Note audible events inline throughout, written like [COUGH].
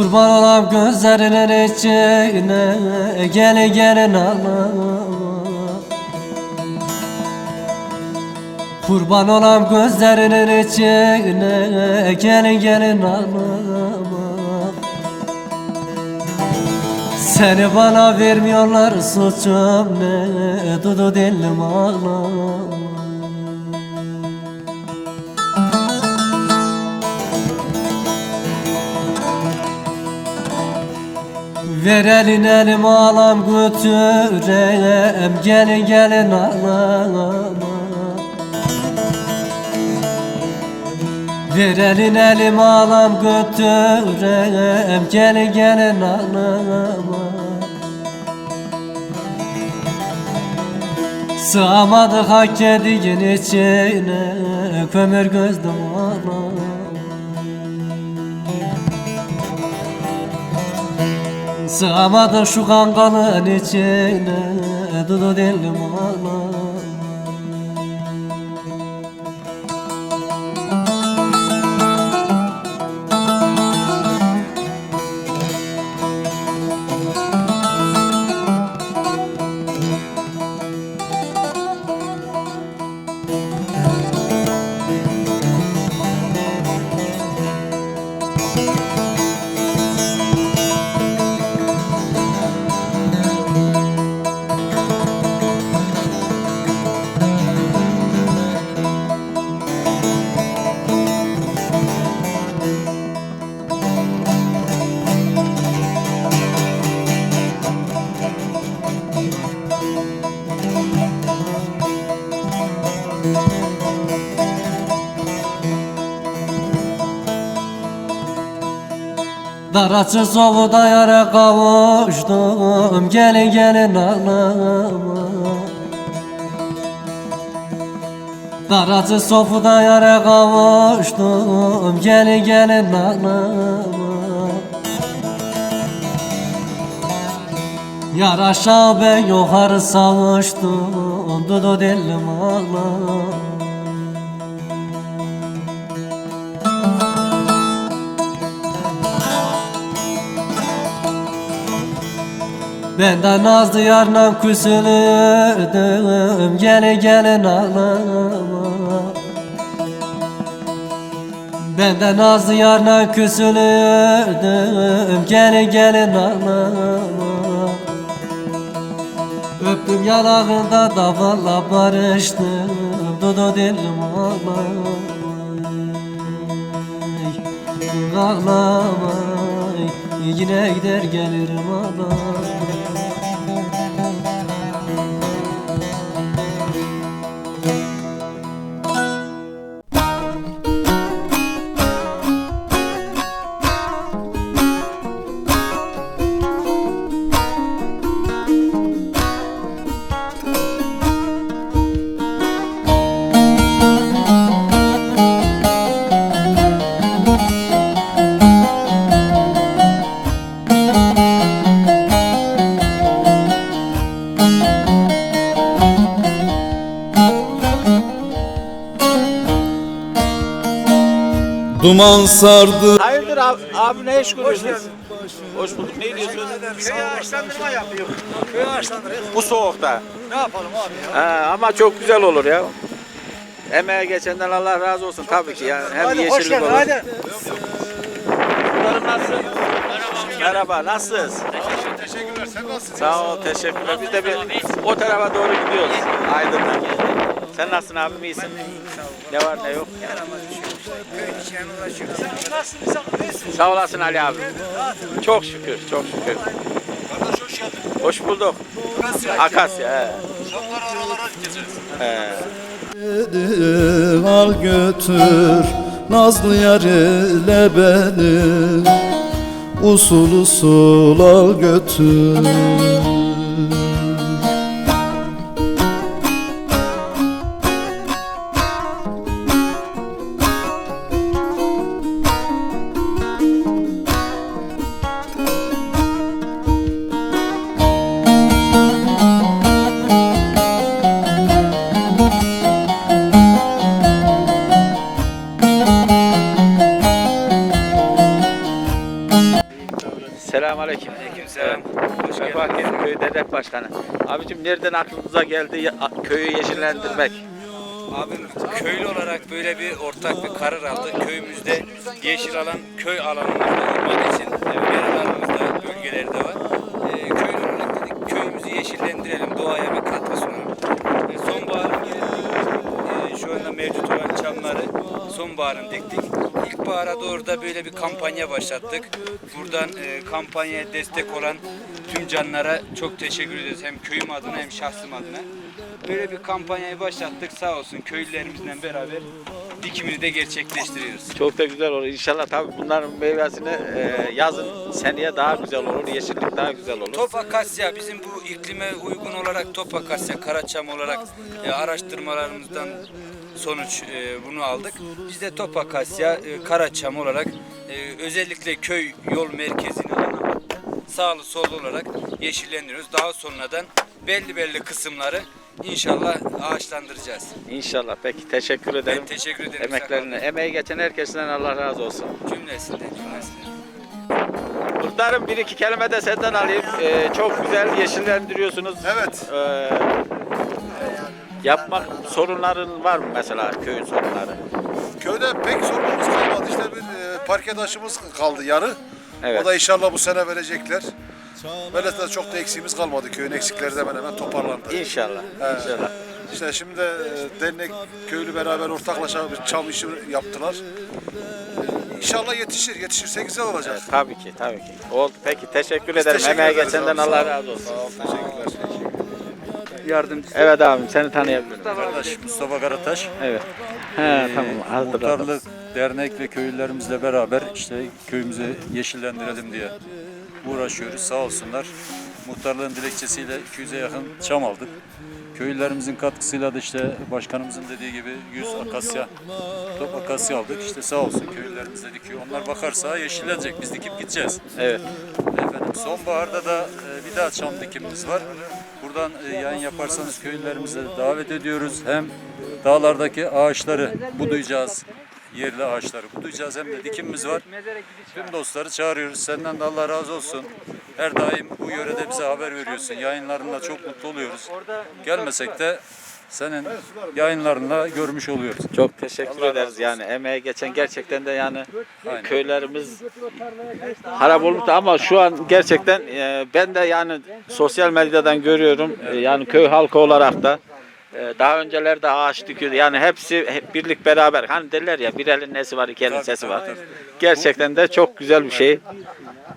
Kurban olam gözlerinin içine Gel gelin ağlama Kurban olam gözlerinin içine Gelin gelin ağlama Seni bana vermiyorlar suçum ne Dudu dilim ağlama Ver elin elim ağlam götüreyim Gelin gelin ağlama. Ver elin elim ağlam götüreyim Gelin gelin ağlama. Sığamadık hak kediğin içine Kömür gözlüm ağlama Sığamadık şu kangalın içine. Dudu dilim ağlama Daraçı soğuda yara kavuştum. Gelin gelin ağlama Daraçı sofuda yara kavuştum. Gelin gelin ağlama Yar aşağı ben yukarı savuştum. Dudu dilim ağlama Benden nazlı yarla küsülürdüm. Gelin gelin ağlama. Benden nazlı yarla küsülürdüm. Gelin gelin ağlama. Öptüm yanağında da valla barıştım. Dudu dilim ağlama Ağlama Yine gider gelirim ağlama Duman sardı Hayırdır abi, abi ne iş görüyorsunuz? Hoş bulduk. Ne diyorsun? Köy ağaçlandırma yapıyor. Köy ağaçlandırıyor. Bu soğukta. Ne yapalım abi ya? Ha, ama çok güzel olur ya. Emeğe geçenden Allah razı olsun tabii ki ya. Hem Hadi hoş yeşillik geldin olur. hadi. Bunların nasıl? Merhaba, nasılsınız? Teşekkürler. Sen nasılsın? Sağ ol, teşekkürler. Biz de bir o tarafa doğru gidiyoruz. Aydın'dan. Sen nasılsın abim, iyisin? Ne var ne yok? Sağ olasın Ali abi. Çok şükür, çok şükür. Kardeş hoş geldin. Hoş bulduk. Akasya. Gideceğiz. He. al götür Nazlı yar ile beni Usul usul al götür Başkanı. Abicim nereden aklınıza geldi köyü yeşillendirmek? Abim köylü olarak böyle bir ortak bir karar aldık. Köyümüzde yeşil alan köy alanımızda olmadığı için meralarımızda bölgelerde var. Ee, köylü olarak dedik köyümüzü yeşillendirelim, doğaya bir katkı sunalım. Sonbaharın geldiği, e, şu anda mevcut olan çamları sonbaharın diktik. İlkbahara doğru da böyle bir kampanya başlattık. Buradan e, kampanyaya destek olan tüm canlara çok teşekkür ederiz. Hem köyüm adına hem şahsım adına. Böyle bir kampanyayı başlattık sağ olsun köylülerimizle beraber dikimini de gerçekleştiriyoruz. Çok da güzel olur. İnşallah tabii bunların meyvesini e, yazın seneye daha güzel olur. Yeşillik daha güzel olur. Top akasya bizim bu iklime uygun olarak top akasya, karaçam olarak e, araştırmalarımızdan sonuç e, bunu aldık. Biz de top akasya, e, karaçam olarak e, özellikle köy yol merkezini sağlı sollu olarak yeşillendiriyoruz. Daha sonradan belli belli kısımları inşallah ağaçlandıracağız. İnşallah. Peki teşekkür ederim. Ben teşekkür ederim. Emeklerine, emeği geçen herkesten Allah razı olsun. Cümlesinde, cümlesinde. Muhtarım bir iki kelime de senden alayım. Ee, çok güzel yeşillendiriyorsunuz. Evet. Ee, yapmak sorunların var mı mesela köyün sorunları? Köyde pek sorunumuz kalmadı. İşte bir e, parke taşımız kaldı yarı. Evet. O da inşallah bu sene verecekler. Böyle de çok da eksiğimiz kalmadı. Köyün eksikleri de hemen hemen toparlandı. İnşallah. İnşallah. İşte şimdi e, dernek köylü beraber ortaklaşa bir çam işi yaptılar. E, İnşallah yetişir. Yetişirse güzel olacak. Evet, tabii ki, tabii ki. Oldu. Peki teşekkür Biz ederim. teşekkür ederiz geçenden abi, Allah ol. razı olsun. Sağ ol, teşekkürler. Yardımcı. Evet abim seni tanıyabilirim. Kardeş Mustafa Karataş. Evet. He tamam. Hazırladım. Muhtarlık Dernek ve köylülerimizle beraber işte köyümüzü yeşillendirelim diye uğraşıyoruz. Sağ olsunlar. Muhtarlığın dilekçesiyle 200'e yakın çam aldık. Köylülerimizin katkısıyla da işte başkanımızın dediği gibi 100 akasya, top akasya aldık. İşte sağ olsun köylülerimiz de dikiyor. Onlar bakarsa yeşillenecek. Biz dikip gideceğiz. Evet. Efendim sonbaharda da e, bir daha çam dikimimiz var. Buradan e, yayın yaparsanız köylülerimize davet ediyoruz. Hem dağlardaki ağaçları budayacağız. Yerli ağaçları budayacağız hem de dikimimiz var. Tüm dostları çağırıyoruz. Senden de Allah razı olsun. Her daim bu yörede bize haber veriyorsun. Yayınlarınla çok mutlu oluyoruz. Gelmesek de senin yayınlarınla görmüş oluyoruz. Çok teşekkür ederiz yani emeği geçen gerçekten de yani köylerimiz harap olmuş ama şu an gerçekten e, ben de yani sosyal medyadan görüyorum E, yani köy halkı olarak da daha öncelerde ağaç dikiyordu yani hepsi hep birlik beraber hani derler ya bir elin nesi var iki elin sesi var gerçekten de çok güzel bir şey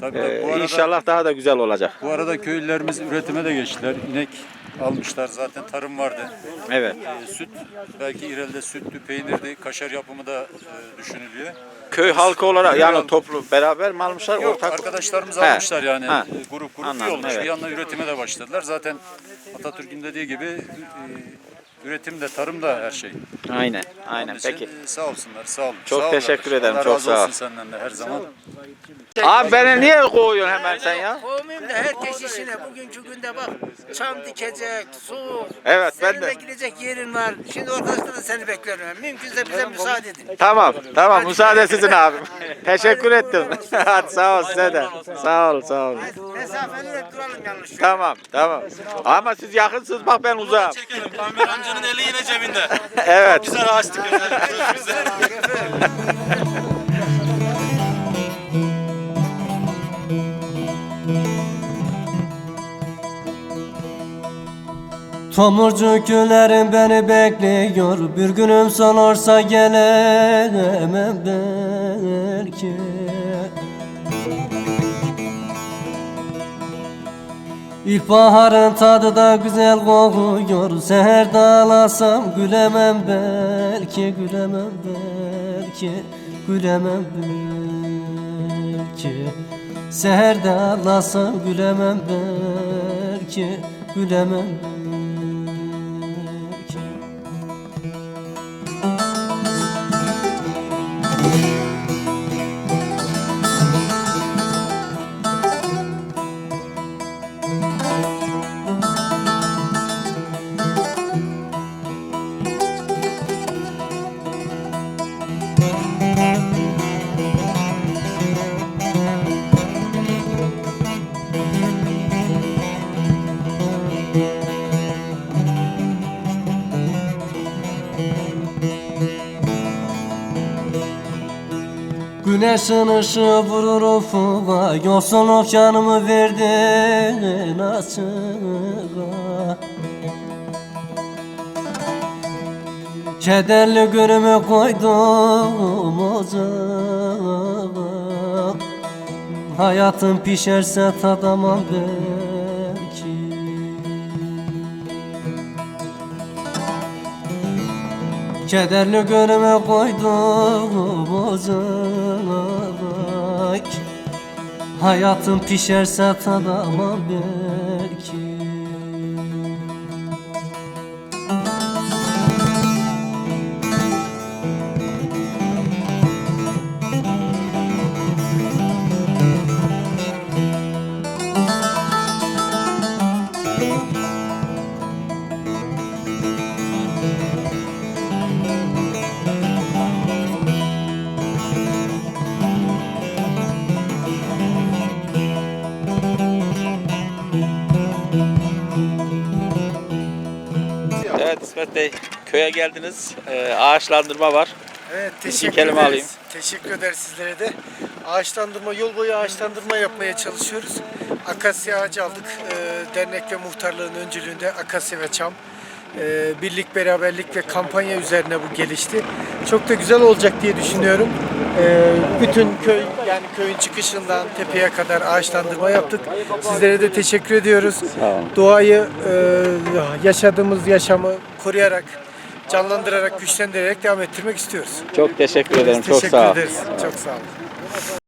Tabii, E, tabii. Bu arada- İnşallah daha da güzel olacak Bu arada köylülerimiz üretime de geçtiler. İnek almışlar zaten tarım vardı. evet Ee, süt belki İrel'de sütlü peynirdi, kaşar yapımı da e, düşünülüyor. Köy halkı olarak yani toplu beraber mi almışlar Yok ortak arkadaşlarımız He, almışlar yani ha. e, grup grup Anladım, olmuş. evet. Bir yandan üretime de başladılar. Zaten Atatürk'ün dediği gibi e, üretim de tarım da her şey. aynen Onun aynen için, peki e, sağ olsunlar sağ olun. Çok Sağ teşekkür kardeşim. ederim, Allah çok razı sağ ol. olsun senden de her zaman. Abi beni niye kovuyorsun hemen sen ya? Kovmayayım da herkes işine bugünkü günde bak çam dikecek, su. Evet, ben senin de. de gidecek yerin var. Şimdi arkadaşlar da seni bekliyorum. Mümkünse bize müsaade edin. Tamam, tamam. Müsaade sizin abim. [LAUGHS] Teşekkür ettim. [LAUGHS] Hadi sağ ol size de. Sağ ol, sağ ol. Mesafeli de duralım yanlış. Tamam, tamam. Ama siz yakınsınız bak ben uzağım. Çekelim. Pamir amcanın eli yine cebinde. [LAUGHS] Evet. Güzel ağaç dikiyoruz. Çok güzel. Tomurcuk günlerim beni bekliyor. Bir günüm son olsa gelemem belki. İlkbaharın tadı da güzel kokuyor. Seher dağlasam gülemem belki Gülemem belki Gülemem belki. Seher dağlasam gülemem belki Gülemem belki Güneşin ışığı vurur ufuğa Yoksulluk canımı verdin açığa. Kederli günümü koydum ocağa. Hayatım pişerse tadamam belki Kederli günümü koydum ocağa Hayatım pişerse tadamam belki. Evet İsmet Bey köye geldiniz. Ee, ağaçlandırma var. Evet teşekkür kelime ederiz. alayım. Teşekkür ederiz sizlere de. Ağaçlandırma, yol boyu ağaçlandırma yapmaya çalışıyoruz. Akasya ağacı aldık. Ee, dernek ve muhtarlığın öncülüğünde akasya ve çam. Ee, birlik, beraberlik ve kampanya üzerine bu gelişti. Çok da güzel olacak diye düşünüyorum. Ee, bütün köy, yani köyün çıkışından tepeye kadar ağaçlandırma yaptık. Sizlere de teşekkür ediyoruz. Doğayı, e, yaşadığımız yaşamı koruyarak, canlandırarak, güçlendirerek devam ettirmek istiyoruz. Çok teşekkür ederim. Çok Teşekkür sağ ol. ederiz. Çok sağ olun.